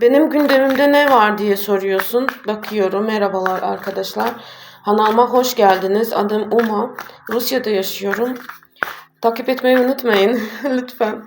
Benim gündemimde ne var diye soruyorsun. Bakıyorum. Merhabalar arkadaşlar. Kanalıma hoş geldiniz. Adım Uma. Rusya'da yaşıyorum. Takip etmeyi unutmayın lütfen.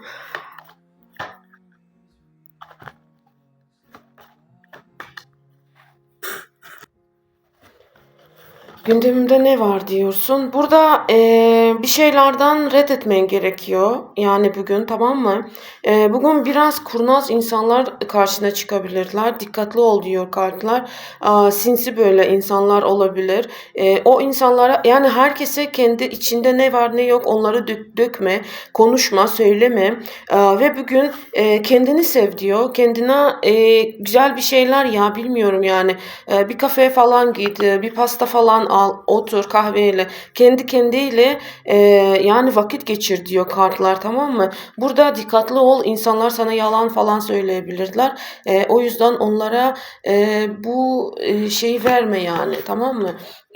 Gündemimde ne var diyorsun? Burada eee, bir şeylerden reddetmen gerekiyor. Yani bugün tamam mı? Eee, bugün biraz kurnaz insanlar karşına çıkabilirler. Dikkatli ol diyor kartlar. Aa, sinsi böyle insanlar olabilir. Eee, o insanlara yani herkese kendi içinde ne var ne yok onları dök- dökme, konuşma, söyleme. Aa, ve bugün eee, kendini sev diyor. Kendine eee, güzel bir şeyler ya bilmiyorum yani. Eee, bir kafeye falan git, bir pasta falan al, otur kahveyle. Kendi kendiyle eee, yani vakit geçir diyor kartlar tamam mı? Burada dikkatli ol. İnsanlar sana yalan falan söyleyebilirler. Eee, o yüzden onlara eee, bu eee, şeyi verme yani tamam mı?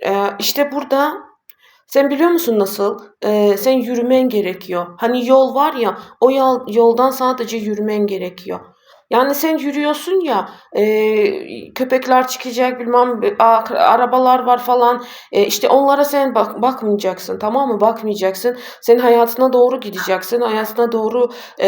Eee, işte burada sen biliyor musun nasıl? Eee, sen yürümen gerekiyor. Hani yol var ya, o yol, yoldan sadece yürümen gerekiyor. Yani sen yürüyorsun ya, eee, köpekler çıkacak, bilmem arabalar var falan. E, işte onlara sen bak bakmayacaksın, tamam mı? Bakmayacaksın. Sen hayatına doğru gideceksin. Hayatına doğru e,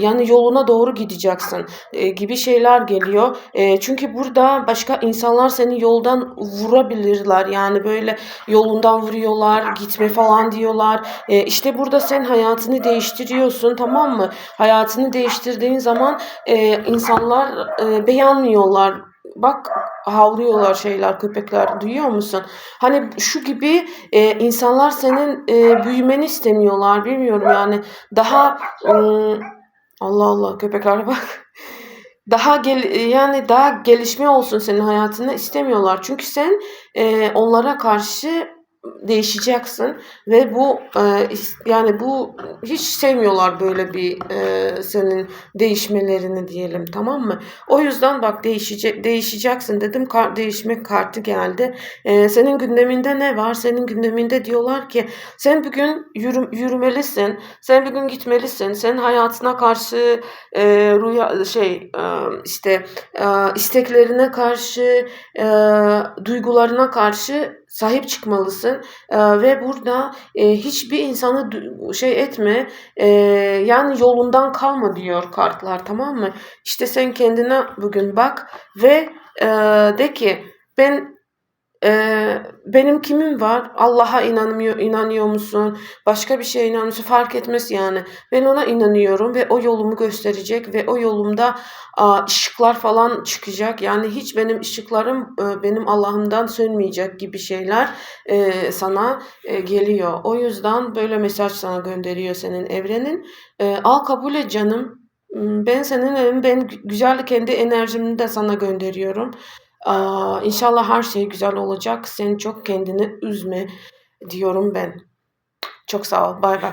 yani yoluna doğru gideceksin e, gibi şeyler geliyor. E, çünkü burada başka insanlar seni yoldan vurabilirler. Yani böyle yolundan vuruyorlar, gitme falan diyorlar. E, işte burada sen hayatını değiştiriyorsun, tamam mı? Hayatını değiştirdiğin zaman e, insanlar e, beğenmiyorlar. Bak havlıyorlar şeyler, köpekler duyuyor musun? Hani şu gibi e, insanlar senin e, büyümeni istemiyorlar. Bilmiyorum yani daha ım, Allah Allah köpeklere bak. Daha gel yani daha gelişme olsun senin hayatında istemiyorlar. Çünkü sen e, onlara karşı değişeceksin ve bu e, yani bu hiç sevmiyorlar böyle bir e, senin değişmelerini diyelim tamam mı? O yüzden bak değişecek değişeceksin dedim kar, değişme kartı geldi. E, senin gündeminde ne var? Senin gündeminde diyorlar ki sen bugün yürü, yürümelisin. Sen bugün gitmelisin. Sen hayatına karşı e, rüya şey e, işte e, isteklerine karşı e, duygularına karşı sahip çıkmalısın E, ve burada e, hiçbir insanı şey etme e, yani yolundan kalma diyor kartlar tamam mı? İşte sen kendine bugün bak ve e, de ki ben Eee, benim kimim var? Allah'a inanmıyor, inanıyor musun? Başka bir şeye inanıyor musun? Fark etmez yani. Ben ona inanıyorum ve o yolumu gösterecek ve o yolumda aa, ışıklar falan çıkacak. Yani hiç benim ışıklarım e, benim Allah'ımdan sönmeyecek gibi şeyler e, sana e, geliyor. O yüzden böyle mesaj sana gönderiyor senin evrenin. E, al kabul et canım. Hmm, Ben senin ben güzel kendi enerjimi de sana gönderiyorum. Aa, inşallah her şey güzel olacak. Sen çok kendini üzme diyorum ben. Çok sağ ol. Bay bay.